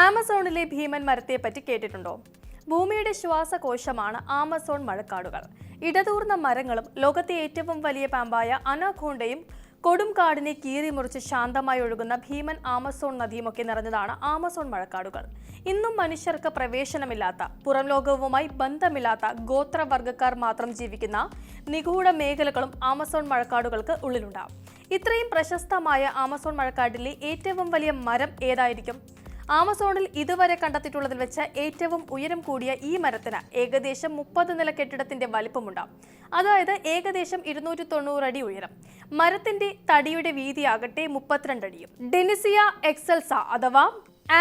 ആമസോണിലെ ഭീമൻ മരത്തെ പറ്റി കേട്ടിട്ടുണ്ടോ? ഭൂമിയുടെ ശ്വാസകോശമാണ് ആമസോൺ മഴക്കാടുകൾ. ഇടതൂർന്ന മരങ്ങളും ലോകത്തെ ഏറ്റവും വലിയ പാമ്പായ അനഖോണ്ടയും കൊടും കാടിനെ കീറിമുറിച്ച് ശാന്തമായി ഒഴുകുന്ന ഭീമൻ ആമസോൺ നദിയുമൊക്കെ നിറഞ്ഞതാണ് ആമസോൺ മഴക്കാടുകൾ. ഇന്നും മനുഷ്യർക്ക് പ്രവേശനമില്ലാത്ത പുറം ലോകവുമായി ബന്ധമില്ലാത്ത ഗോത്രവർഗക്കാർ മാത്രം ജീവിക്കുന്ന നിഗൂഢ മേഖലകളും ആമസോൺ മഴക്കാടുകൾക്ക് ഉള്ളിലുണ്ടാവും. ഇത്രയും പ്രശസ്തമായ ആമസോൺ മഴക്കാടിലെ ഏറ്റവും വലിയ മരം ഏതായിരിക്കും? ആമസോണിൽ ഇതുവരെ കണ്ടെത്തിയിട്ടുള്ളതിൽ വെച്ച് ഏറ്റവും ഉയരം കൂടിയ ഈ മരത്തിന് ഏകദേശം മുപ്പത് നില കെട്ടിടത്തിന്റെ വലിപ്പമുണ്ട് അതായത് ഏകദേശം ഇരുന്നൂറ്റി തൊണ്ണൂറ് അടി ഉയരം. മരത്തിന്റെ തടിയുടെ വീതിയാകട്ടെ മുപ്പത്തിരണ്ട് അടിയും. ഡെനിസിയ എക്സൽസ അഥവാ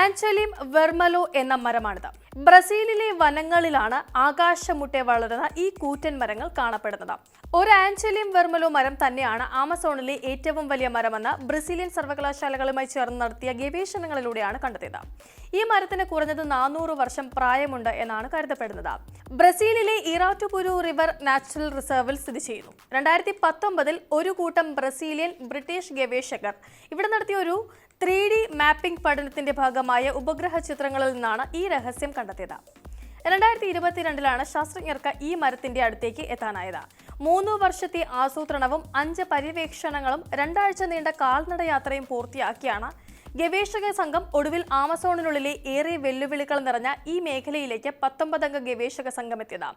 ആൻചലിം വെർമലോ എന്ന മരമാണിത്. ബ്രസീലിലെ വനങ്ങളിലാണ് ആകാശമുട്ടെ വളരുന്ന ഈ കൂറ്റൻ മരങ്ങൾ കാണപ്പെടുന്നത്. ഒരു ആഞ്ചലിയം വെർമലോ മരം തന്നെയാണ് ആമസോണിലെ ഏറ്റവും വലിയ മരമെന്ന് ബ്രസീലിയൻ സർവകലാശാലകളുമായി ചേർന്ന് നടത്തിയ ഗവേഷണങ്ങളിലൂടെയാണ് കണ്ടെത്തിയത്. ഈ മരത്തിന് കുറഞ്ഞത് നാനൂറ് വർഷം പ്രായമുണ്ട് എന്നാണ് കരുതപ്പെടുന്നത്. ബ്രസീലിലെ ഇറാറ്റുപുരു റിവർ നാച്ചുറൽ റിസർവിൽ സ്ഥിതി ചെയ്യുന്നു. രണ്ടായിരത്തി പത്തൊമ്പതിൽ ഒരു കൂട്ടം ബ്രസീലിയൻ ബ്രിട്ടീഷ് ഗവേഷകർ ഇവിടെ നടത്തിയ ഒരു ത്രീ ഡി മാപ്പിംഗ് പഠനത്തിന്റെ ഭാഗമായ ഉപഗ്രഹ ചിത്രങ്ങളിൽ നിന്നാണ് ഈ രഹസ്യം കണ്ടെത്തിയത്. രണ്ടായിരത്തി ഇരുപത്തിരണ്ടിലാണ് ശാസ്ത്രജ്ഞർക്ക് ഈ മരത്തിന്റെ അടുത്തേക്ക് എത്താനായത്. മൂന്ന് വർഷത്തെ ആസൂത്രണവും അഞ്ച് പര്യവേക്ഷണങ്ങളും രണ്ടാഴ്ച നീണ്ട കാൽനടയാത്രയും പൂർത്തിയാക്കിയാണ് ഗവേഷക സംഘം ഒടുവിൽ ആമസോണിനുള്ളിലെ ഏറെ വെല്ലുവിളികൾ നിറഞ്ഞ ഈ മേഖലയിലേക്ക് പത്തൊമ്പതംഗ ഗവേഷക സംഘം എത്തിയത്.